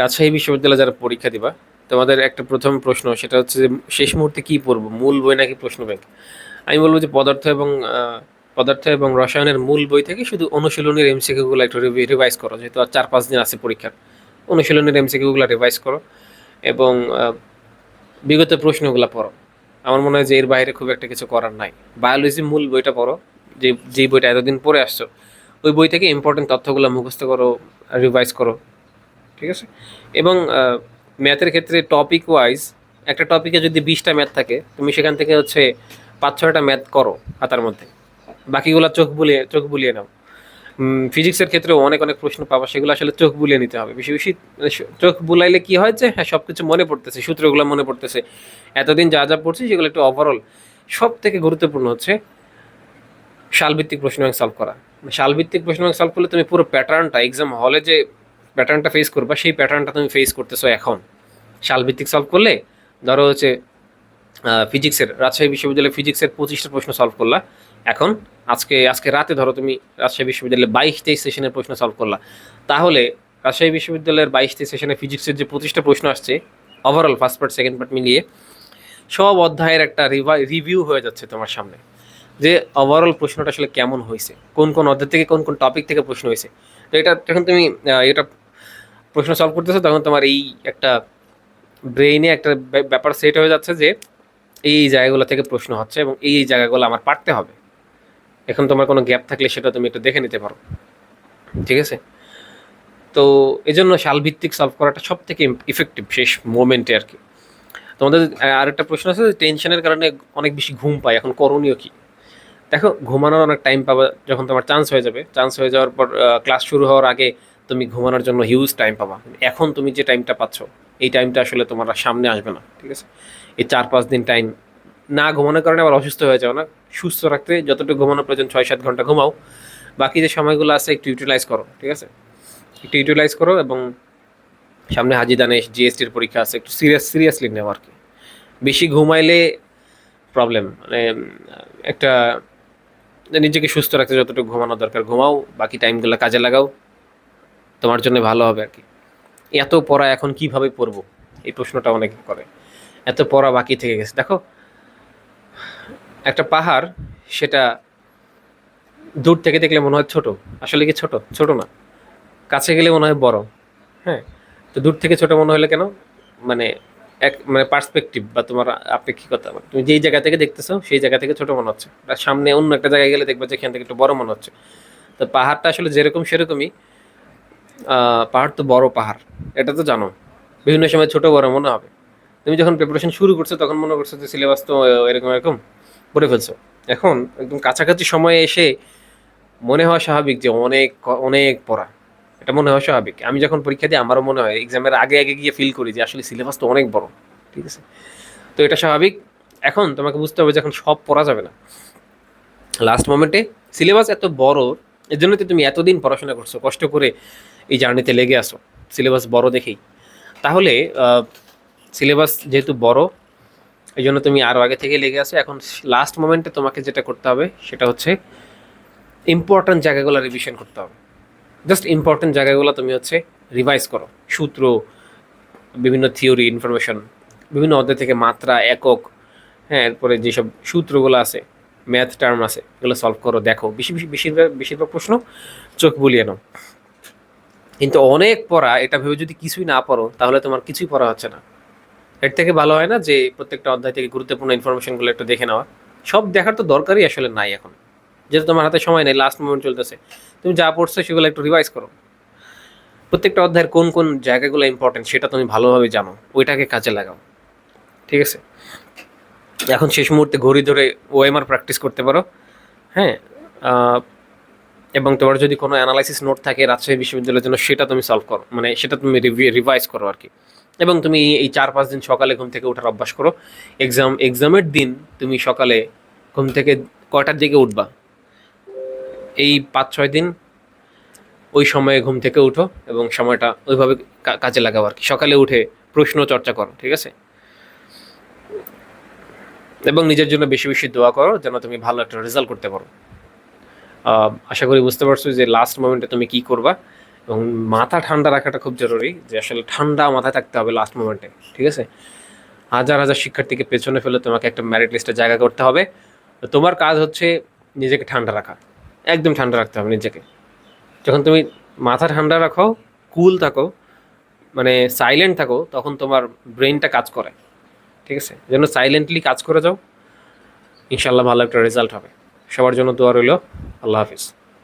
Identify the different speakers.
Speaker 1: রাজশাহী বিশ্ববিদ্যালয়ে যারা পরীক্ষা দিবা, তোমাদের একটা প্রথম প্রশ্ন, সেটা হচ্ছে যে শেষ মুহূর্তে কি পড়ব? মূল বই নাকি প্রশ্ন ব্যাংক? আমি বলব যে পদার্থ এবং পদার্থ এবং রসায়নের মূল বই থেকে শুধু অনুশীলনের এমসিকিউগুলো একটু রিভাইজ করো, যেহেতু আর চার পাঁচ দিন আছে পরীক্ষার। অনুশীলনের এমসিকিউগুলো রিভাইজ করো এবং বিগত প্রশ্নগুলো পড়ো। আমার মনে হয় যে এর বাইরে খুব একটা কিছু করার নাই। বায়োলজি মূল বইটা পড়ো, যে যেই বইটা এতদিন পড়ে আসছো, ওই বই থেকে ইম্পর্টেন্ট তথ্যগুলো মুখস্থ করো, রিভাইজ করো। ঠিক আছে? এবং ম্যাথের ক্ষেত্রে টপিক ওয়াইজ একটা টপিকে যদি বিশটা ম্যাথ থাকে, তুমি সেখান থেকে হচ্ছে পাঁচ, ছয়টা ম্যাথ করো খাতার মধ্যে। বাকিগুলো চোখ বুলিয়ে চোখ বুলিয়ে নাও। ফিজিক্সের ক্ষেত্রেও অনেক অনেক প্রশ্ন পাবা, সেগুলো আসলে চোখ বুলিয়ে নিতে হবে। বেশি বেশি মানে চোখ বুলাইলে কি হয় যে হ্যাঁ সব কিছু মনে পড়তেছে, সূত্রগুলো মনে পড়তেছে। এতদিন যা যা পড়ছি, সেগুলো একটু ওভারঅল সব থেকে গুরুত্বপূর্ণ হচ্ছে শালভিত্তিক প্রশ্ন সলভ করা। শালভিত্তিক প্রশ্ন সলভ করলে তুমি পুরো প্যাটার্নটা এক্সাম হলে যে প্যাটার্নটা ফেস করবা, সেই প্যাটার্নটা তুমি ফেস করতেছো এখন। শালভিত্তিক সলভ করলে, ধরো হচ্ছে ফিজিক্সের রাজশাহী বিশ্ববিদ্যালয়ে ফিজিক্সের পঁচিশটা প্রশ্ন সলভ করলা। এখন আজকে আজকে রাতে ধরো তুমি রাজশাহী বিশ্ববিদ্যালয়ে বাইশ তেইশ সেশনের প্রশ্ন সলভ করলা। তাহলে রাজশাহী বিশ্ববিদ্যালয়ের বাইশ তেইশ সেশনে ফিজিক্সের যে পঁচিশটা প্রশ্ন আসছে overall first part second part মিলিয়ে, সব অধ্যায়ের একটা রিভিউ হয়ে যাচ্ছে তোমার সামনে। যে ওভারঅল প্রশ্নটা আসলে কেমন হয়েছে? কোন কোন অধ্যায় থেকে কোন কোন টপিক থেকে প্রশ্ন হয়েছে? তো এটা, যখন তুমি এটা প্রশ্ন সলভ করতেছো তখন তোমার এই একটা ব্রেইনে একটা ব্যাপার সেট হয়ে যাচ্ছে যে এই জায়গাগুলো থেকে প্রশ্ন হচ্ছে এবং এই জায়গাগুলো আমার পারতে হবে। এখন তোমার কোনো গ্যাপ থাকলে সেটা তুমি একটু দেখে নিতে পারো। ঠিক আছে? তো এই জন্য শালভিত্তিক সলভ করাটা সব থেকে ইফেক্টিভ শেষ মোমেন্টে আর কি। তোমাদের আহ, আরেকটা প্রশ্ন আছে টেনশনের কারণে অনেক বেশি ঘুম পায় এখন করণীয় কি? দেখো ঘুমানোর অনেক টাইম পাবা যখন তোমার চান্স হয়ে যাবে। চান্স হয়ে যাওয়ার পর ক্লাস শুরু হওয়ার আগে তুমি ঘুমানোর জন্য হিউজ টাইম পাবা। এখন তুমি যে টাইমটা পাচ্ছ, এই টাইমটা আসলে তোমার সামনে আসবে না, ঠিক আছে? এই চার পাঁচ দিন টাইম না ঘুমানোর কারণে আবার অসুস্থ হয়ে যাও না। সুস্থ রাখতে যতটুকু ঘুমানোর প্রয়োজন ছয় সাত ঘণ্টা ঘুমাও। বাকি যে সময়গুলো আছে একটু ইউটিলাইজ করো, ঠিক আছে? একটু ইউটিলাইজ করো এবং সামনে হাজিদানে জিএসটির পরীক্ষা আছে, একটু সিরিয়াস সিরিয়াসলি নেওয়া আর কি। বেশি ঘুমাইলে প্রবলেম মানে একটা নিজেকে সুস্থ রাখতে যতটুকু ঘুমানো দরকার, ঘুমাও, বাকি টাইমগুলো কাজে লাগাও। তোমার জন্য ভালো হবে আর কি। এত পড়া এখন কীভাবে পড়ব? এই প্রশ্নটা অনেকে করে। এত পড়া বাকি থেকে গেছে। দেখো, একটা পাহাড়, সেটা দূর থেকে দেখলে মনে হয় ছোট। আসলে কি ছোট? ছোট না। কাছে গেলে মনে হয় বড়। হ্যাঁ? তো দূর থেকে ছোট মনে হলে কেন? মানে এক মানে পার্সপেক্টিভ বা তোমার আপেক্ষিকতা। মানে তুমি যেই জায়গা থেকে দেখতেছো, সেই জায়গা থেকে ছোট মনে হচ্ছে। সামনে অন্য একটা জায়গায় গেলে দেখবে যে এখান থেকে একটু বড় মনে হচ্ছে। তো পাহাড়টা আসলে যেরকম সেরকমই। পাহাড় তো বড় পাহাড়, এটা তো জানো। বিভিন্ন সময় ছোট বড় মনে হবে। তুমি যখন প্রিপারেশন শুরু করছ, তখন মনে করছ যে সিলেবাস তো এরকম এরকম পড়ে ফেলছো। এখন একদম কাছাকাছি সময়ে এসে মনে হয় স্বাভাবিক যে অনেক অনেক পড়া। এটা মনে হয় স্বাভাবিক। আমি যখন পরীক্ষা দিই, আমারও মনে হয় এক্সামের আগে আগে গিয়ে ফিল করি যে আসলে সিলেবাস তো অনেক বড়। ঠিক আছে? তো এটা স্বাভাবিক। এখন তোমাকে বুঝতে হবে যে এখন সব পড়া যাবে না। লাস্ট মোমেন্টে সিলেবাস এত বড়, এর জন্য তো তুমি এতদিন পড়াশোনা করছ। কষ্ট করে এই জার্নিতে লেগে আসো সিলেবাস বড় দেখেই। তাহলে সিলেবাস যেহেতু বড়, এই জন্য তুমি আরও আগে থেকে লেগে আসো এখন লাস্ট মোমেন্টে তোমাকে যেটা করতে হবে, সেটা হচ্ছে ইম্পর্ট্যান্ট জায়গাগুলো রিভিশন করতে হবে। জাস্ট ইম্পর্ট্যান্ট জায়গাগুলো তুমি হচ্ছে রিভাইজ করো। সূত্র, বিভিন্ন থিওরি ইনফরমেশন বিভিন্ন অধ্যায় থেকে মাত্রা, একক হ্যাঁ এরপরে যেসব সূত্রগুলো আছে ম্যাথ টার্ম আছে, এগুলো সলভ করো, দেখো। বেশি বেশি, বেশিরভাগ বেশিরভাগ প্রশ্ন চোখ বুলিয়ে নাও। কিন্তু অনেক পড়া, এটা ভেবে যদি কিছুই না পড়ো, তাহলে তোমার কিছুই পড়া হচ্ছে না। এর থেকে ভালো হয় না যে প্রত্যেকটা অধ্যায় থেকে গুরুত্বপূর্ণ ইনফরমেশনগুলো একটু দেখে নেওয়া। সব দেখার তো দরকারই আসলে নাই এখন। যেহেতু তোমার হাতে সময় নেই লাস্ট মোমেন্ট চলতেছে। তুমি যা পড়ছো সেগুলো একটু রিভাইজ করো। প্রত্যেকটা অধ্যায়ের কোন কোন জায়গাগুলো ইম্পর্টেন্ট সেটা তুমি ভালোভাবে জানো, ওইটাকে কাজে লাগাও। ঠিক আছে? এখন শেষ মুহূর্তে ঘড়ি ধরে ওএমআর প্র্যাকটিস করতে পারো। হ্যাঁ? এবং তোমার যদি কোনো অ্যানালাইসিস নোট থাকে রাজশাহী বিশ্ববিদ্যালয়ের জন্য, সেটা তুমি সলভ করো। মানে সেটা তুমি রিভাইজ করো আর কি। এবং তুমি এই চার পাঁচ দিন সকালে ঘুম থেকে ওঠার অভ্যাস করো। এক্সাম এক্সামের দিন তুমি সকালে ঘুম থেকে কয়টার দিকে উঠবা? এই পাঁচ, ছয় দিন ওই সময়ে ঘুম থেকে উঠো এবং সময়টা ওইভাবে কাজে লাগাও আর কি। সকালে উঠে প্রশ্ন চর্চা করো, ঠিক আছে? এবং নিজের জন্য বেশি বেশি দোয়া করো যেন তুমি ভালো একটা রেজাল্ট করতে পারো। আশা করি বুঝতে পারছ যে লাস্ট মোমেন্টে তুমি কি করবা এবং মাথা ঠান্ডা রাখাটা খুব জরুরি যে আসলে ঠান্ডা মাথায় থাকতে হবে লাস্ট মোমেন্টে ঠিক আছে? হাজার হাজার শিক্ষার্থীকে পেছনে ফেলে তোমাকে একটা ম্যারিট লিস্টে জায়গা করতে হবে। তো তোমার কাজ হচ্ছে নিজেকে ঠান্ডা রাখা, একদম ঠান্ডা রাখতে হবে নিজেকে। যখন তুমি মাথা ঠান্ডা রাখো কুল থাকো মানে সাইলেন্ট থাকো, তখন তোমার ব্রেনটা কাজ করে, ঠিক আছে? যেন সাইলেন্টলি কাজ করে যাও ইনশাল্লাহ ভালো একটা রেজাল্ট হবে। সবার জন্য দোয়া রইল। আল্লাহ হাফিজ